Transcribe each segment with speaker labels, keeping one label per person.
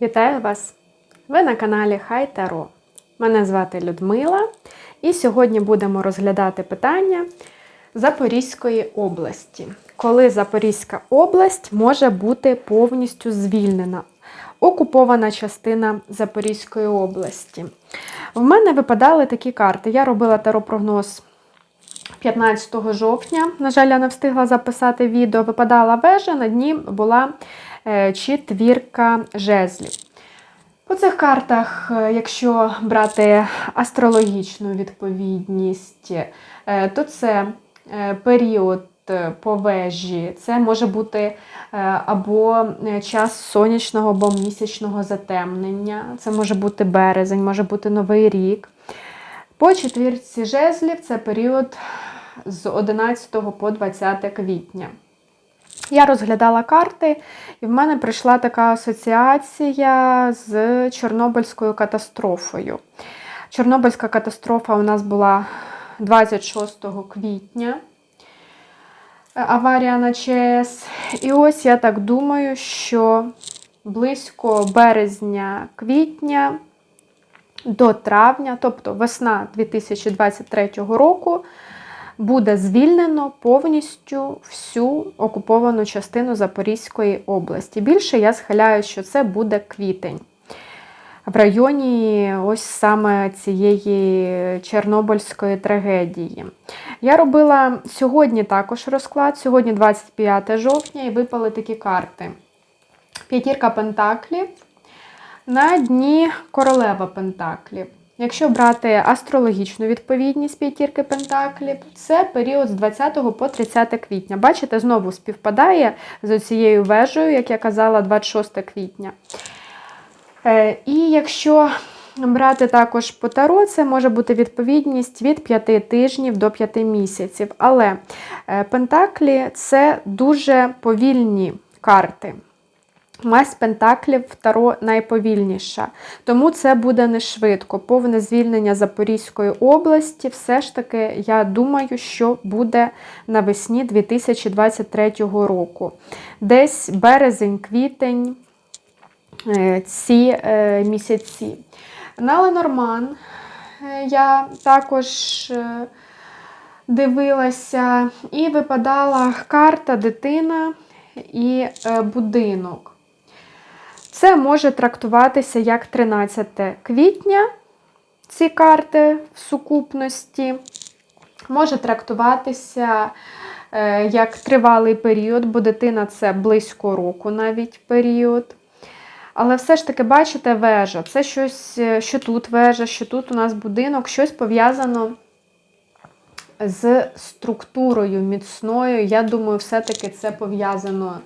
Speaker 1: Вітаю вас! Ви на каналі Хай Таро. Мене звати Людмила, і сьогодні будемо розглядати питання Запорізької області. Коли Запорізька область може бути повністю звільнена, окупована частина Запорізької області. В мене випадали такі карти. Я робила таро-прогноз 15 жовтня. На жаль, я не встигла записати відео. Випадала вежа, на дні була е, четвірка жезлів. По цих картах, е, якщо брати астрологічну відповідність, е, то це період по вежі, це може бути або час сонячного або місячного затемнення, це може бути березень, може бути новий рік. По четвірці жезлів це період з 11 по 20 квітня. Я розглядала карти, і в мене прийшла така асоціація з Чорнобильською катастрофою. Чорнобильська катастрофа у нас була 26 квітня. Аварія на ЧАЕС. І ось я так думаю, що близько березня-квітня до травня, тобто весна 2023 року, буде звільнено повністю всю окуповану частину Запорізької області. Більше я схиляю, що це буде квітень. В районі ось саме цієї Чорнобильської трагедії. Я робила сьогодні також розклад, сьогодні 25 жовтня, і випали такі карти: П'ятірка Пентаклів, на дні королева Пентаклів. Якщо брати астрологічну відповідність п'ятірки Пентаклів, це період з 20 по 30 квітня. Бачите, знову співпадає з цією вежею, як я казала, 26 квітня. Е, І якщо брати також по таро, це може бути відповідність від 5 тижнів до 5 місяців. Але е, Пентаклі це дуже повільні карти. Мазь Пентаклів Таро найповільніша, тому це буде не швидко. Повне звільнення Запорізької області, все ж таки, я думаю, що буде навесні 2023 року. Десь березень-квітень е, ці е, місяці. На Ленорман е, я також дивилася, і випадала карта дитина і будинок. Це може трактуватися як 13 квітня, ці карти в сукупності. Може трактуватися е, як тривалий період, бо дитина це близько року навіть період. Але все ж таки, бачите, вежа. Це щось, е, що тут вежа, що тут у нас будинок, щось пов'язано з структурою міцною. Я думаю, все-таки це пов'язано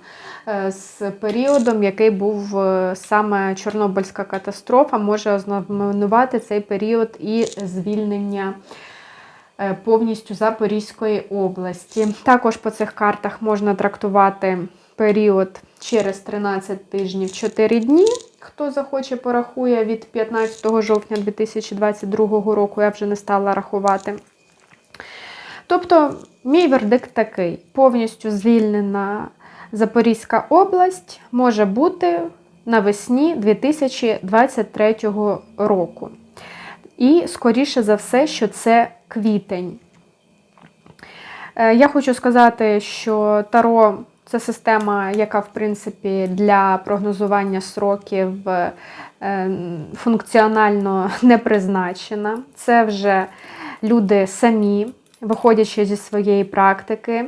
Speaker 1: е, з періодом, який був е, саме Чорнобильська катастрофа, може ознаменувати цей період і звільнення е, повністю Запорізької області. Також по цих картах можна трактувати період через 13 тижнів 4 дні. Хто захоче, порахує від 15 жовтня 2022 року, я вже не стала рахувати. Тобто, мій вердикт такий: повністю звільнена Запорізька область може бути навесні 2023 року. І, скоріше за все, що це квітень. Е, Я хочу сказати, що Таро це система, яка, в принципі, для прогнозування сроків е, функціонально не призначена. Це вже люди самі виходячи зі своєї практики,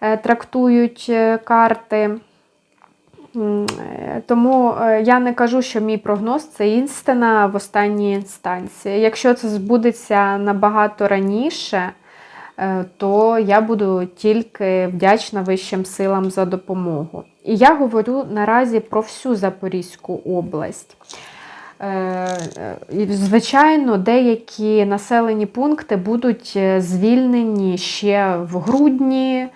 Speaker 1: е, трактують е, карти. Е, Тому я не кажу, що мій прогноз це істина в останній інстанції. Якщо це збудеться набагато раніше, то я буду тільки вдячна вищим силам за допомогу. І я говорю наразі про всю Запорізьку область. Е, Звичайно, деякі населені пункти будуть е, звільнені ще в грудні,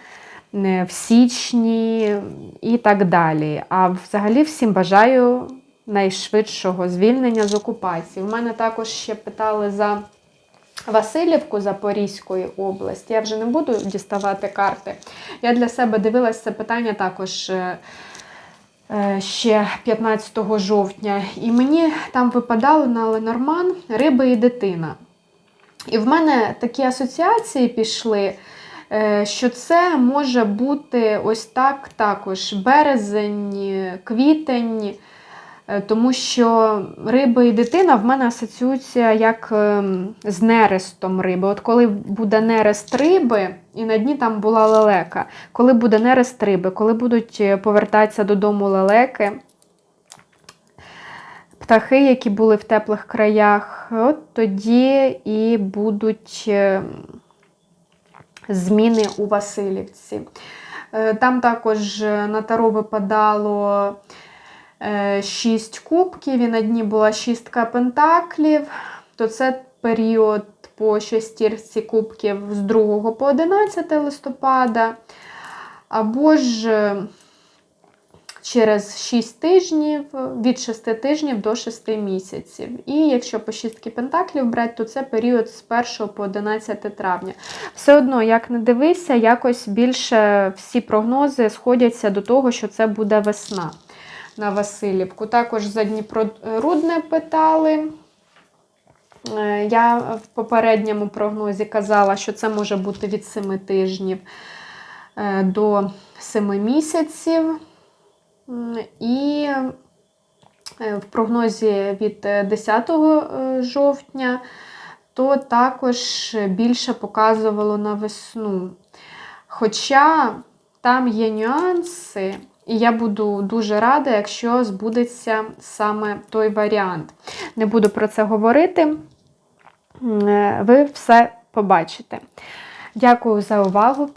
Speaker 1: е, в січні і так далі. А взагалі всім бажаю найшвидшого звільнення з окупації. У мене також ще питали за Васильівку Запорізької області. Я вже не буду діставати карти. Я для себе дивилася це питання також. Е, ще 15 жовтня. І мені там випадали на Ленорман риби і дитина. І в мене такі асоціації пішли, е, що це може бути ось так також березень, квітень. Е, Тому що риби і дитина в мене асоціюються як ем, з нерестом риби. От коли буде нерест риби, і на дні там була лелека, коли буде нерест риби, коли будуть е, повертатися додому лелеки, птахи, які були в теплих краях, от тоді і будуть е, зміни у Васильівці. Там також на таро випадало е, шість кубків, і на дні була шістка пентаклів, то це період по шестірці кубків з 2 по 11 листопада. Або ж е, через 6 тижнів, від 6 тижнів до 6 місяців. І якщо по шістки пентаклів брати, то це період з 1 по 11 травня. Все одно, як не дивися, якось більше всі прогнози сходяться до того, що це буде весна на Васильівку. Також за Дніпрорудне питали. Е, Я в попередньому прогнозі казала, що це може бути від 7 тижнів е, до 7 місяців. І е, в прогнозі від е, 10 е, жовтня, то також більше показувало на весну. Хоча там є нюанси, і я буду дуже рада, якщо збудеться саме той варіант. Не буду про це говорити. Е, Ви все побачите. Дякую за увагу.